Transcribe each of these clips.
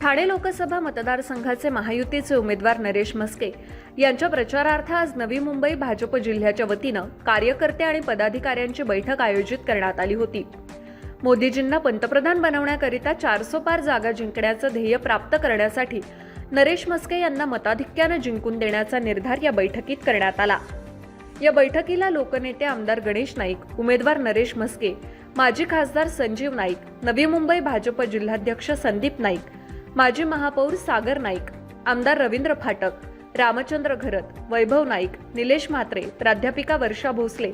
ठाणे लोकसभा मतदारसंघाचे महायुतीचे उमेदवार नरेश म्हस्के यांच्या प्रचारार्थ आज नवी मुंबई भाजप जिल्ह्याच्या वतीनं कार्यकर्ते आणि पदाधिकाऱ्यांची बैठक आयोजित करण्यात आली होती. मोदीजींना पंतप्रधान बनवण्याकरिता चारसो पार जागा जिंकण्याचं ध्येय प्राप्त करण्यासाठी नरेश म्हस्के यांना मताधिक्यानं जिंकून देण्याचा निर्धार या बैठकीत करण्यात आला. या बैठकीला लोकनेते आमदार गणेश नाईक उमेदवार नरेश म्हस्के माजी खासदार संजीव नाईक नवी मुंबई भाजप जिल्हाध्यक्ष संदीप नाईक माजी महापौर सागर नाईक आमदार रवींद्र फाटक रामचंद्र घरत वैभव नाईक निलेश म्हात्रे प्राध्यापिका वर्षा भोसले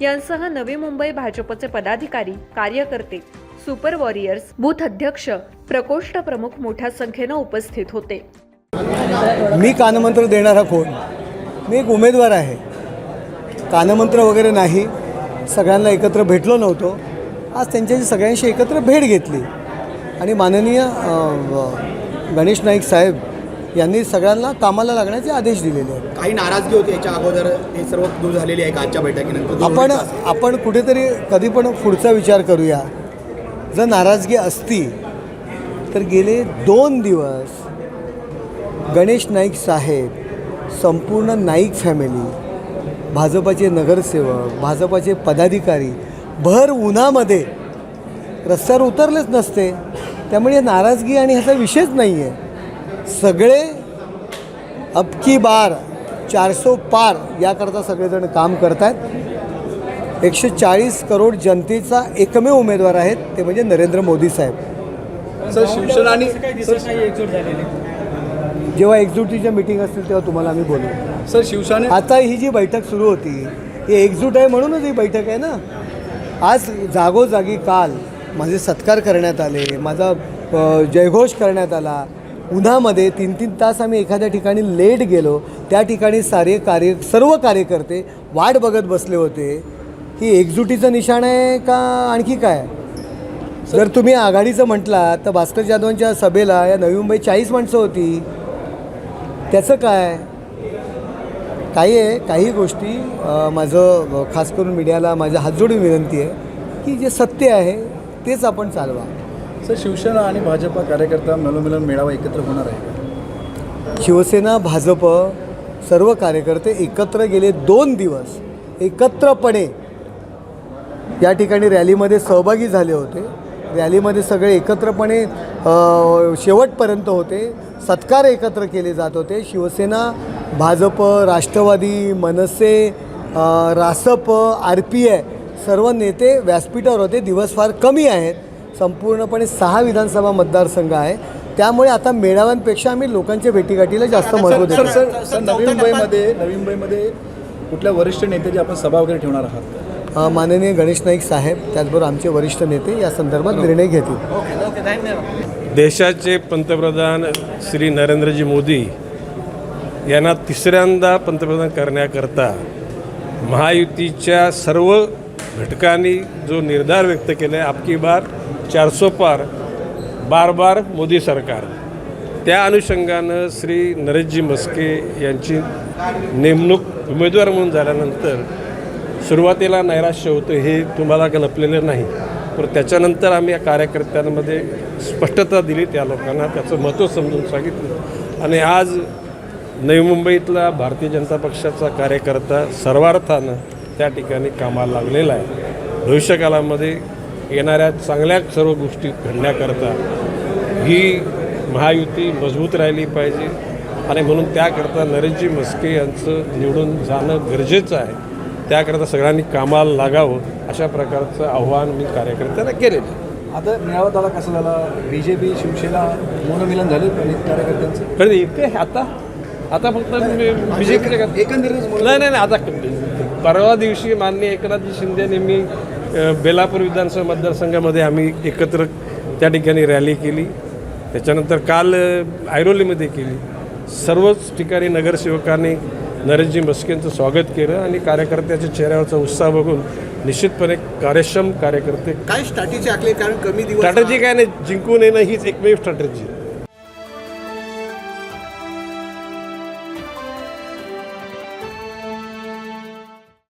यांसह नवी मुंबई भाजपचे पदाधिकारी कार्यकर्ते सुपर वॉरियर्स बूथ अध्यक्ष प्रकोष्ठ प्रमुख मोठ्या संख्येनं उपस्थित होते. मी कानमंत्र देणारा कोण? मी एक उमेदवार आहे. कानमंत्र वगैरे नाही. सगळ्यांना एकत्र भेटलो नव्हतो. आज त्यांच्याशी सगळ्यांशी एकत्र भेट घेतली. आणि माननीय गणेश नाईक साहेब यांनी सगळ्यांना कामाला लागण्याचे आदेश दिलेले आहेत. काही नाराजगी होती याच्या अगोदर हे सर्व दूर झालेली आहे का आजच्या बैठकीनंतर? आपण? आपण कुठेतरी कधी पण पुढचा विचार करूया. जर नाराजगी असती तर गेले दोन दिवस गणेश नाईक साहेब संपूर्ण नाईक फॅमिली भाजपाचे नगरसेवक भाजपाचे पदाधिकारी भर उन्हामध्ये रस्त्यावर उतरलेच नसते. त्यामुळे नाराजगी आणि ह्याचा विषयच नाही आहे सगळे अबकी बार चारसो पार याकरता सगळेजण काम करत आहेत एकशे चाळीस करोड जनतेचा एकमेव उमेदवार आहेत ते म्हणजे नरेंद्र मोदी साहेब. सर शिवसेना आणि जेव्हा एक्झिक्युटिव्हच्या मिटिंग असतील तेव्हा तुम्हाला आम्ही बोलू. सर शिवसेना आता ही जी बैठक सुरू होती ही एकजूट आहे म्हणूनच ही बैठक आहे ना? आज जागोजागी काल माझे सत्कार करण्यात आले माझा जयघोष करण्यात आला. उन्हामध्ये तीन तीन तास आम्ही एखाद्या ठिकाणी लेट गेलो त्या ठिकाणी सारे कार्य सर्व कार्यकर्ते वाट बघत बसले होते. ही एकजुटीचं निशाण आहे का आणखी काय? जर तुम्ही आघाडीचं म्हटलात तर भास्कर जाधवांच्या सभेला या नवी मुंबई चाळीस माणसं होती. त्याचं काय? काही आहे काही गोष्टी माझं खास करून मीडियाला माझ्या हात जोडून विनंती आहे की जे सत्य आहे तेच आपण चालवा. सर शिवसेना आणि भाजपा कार्यकर्ता मनोमिलन मेळावा एकत्र होणार आहे शिवसेना भाजप सर्व कार्यकर्ते एकत्र गेले दोन दिवस. एकत्रपणे या ठिकाणी रॅलीमध्ये सहभागी झाले होते. रॅलीमध्ये सगळे एकत्रपणे शेवटपर्यंत होते. सत्कार एकत्र केले जात होते. Shiv Sena Bhajap Rashtrawadi Manase Rasap R P I सर्व नेते व्यासपीठावर होते दिवस फार कमी आहेत. संपूर्णपणे सहा विधानसभा मतदारसंघ आहे. त्यामुळे आता मेळाव्यांपेक्षा आम्ही लोकांच्या भेटीगाठीला जास्त महत्त्व देतो. सर सर नवी मुंबईमध्ये नवी मुंबईमध्ये कुठल्या वरिष्ठ नेत्याची आपण सभा वगैरे ठेवणार आहात? माननीय गणेश नाईक साहेब त्याचबरोबर आमचे वरिष्ठ नेते या संदर्भात निर्णय घेतील. देशाचे पंतप्रधान श्री नरेंद्रजी मोदी यांना तिसऱ्यांदा पंतप्रधान करण्याकरता महायुतीच्या सर्व घटकांनी जो निर्धार व्यक्त केला आहे आपकी बार चारसो पार बार बार मोदी सरकार. त्या अनुषंगानं श्री नरेशजी मस्के यांची नेमणूक उमेदवार म्हणून झाल्यानंतर सुरुवातीला नैराश्य होतं हे तुम्हाला लपलेलं नाही. पण त्याच्यानंतर आम्ही या कार्यकर्त्यांमध्ये स्पष्टता दिली त्या लोकांना त्याचं महत्त्व समजून सांगितलं. आणि आज नवी मुंबईतला भारतीय जनता पक्षाचा कार्यकर्ता सर्वार्थानं त्या ठिकाणी कामाला लागलेला आहे. भविष्यकालामध्ये येणाऱ्या चांगल्या सर्व गोष्टी घडण्याकरता ही महायुती मजबूत राहिली पाहिजे. आणि म्हणून त्याकरता नरेशजी म्हस्के यांचं निवडून जाणं गरजेचं आहे. त्याकरता सगळ्यांनी कामाला लागावं अशा प्रकारचं आव्हान मी कार्यकर्त्यांना केलेलं. आता मेळावा झाला कसा झाला? बी जे पी शिवसेना मनोमिलन झाले कार्यकर्त्यांचं? कारण इथे आता? आता फक्त बीजेपीच्या एकंदरीतच मनोमिलन- नाही नाही नाही आता परवा दिवशी माननीय एकनाथजी शिंदे यांनी बेलापूर विधानसभा मतदारसंघामध्ये आम्ही एकत्र त्या ठिकाणी रॅली केली. त्याच्यानंतर काल ऐरोलीमध्ये केली. सर्वच ठिकाणी नगरसेवकांनी नरेशजी मस्केंचं स्वागत केलं आणि कार्यकर्त्याच्या चेहऱ्यावरचा उत्साह बघून निश्चितपणे कार्यक्षम कार्यकर्ते काय स्ट्रॅटेजी आखली? कारण कमी दिवस स्ट्रॅटजी काय नाही जिंकून येणं हीच एकमेव स्ट्रॅटजी.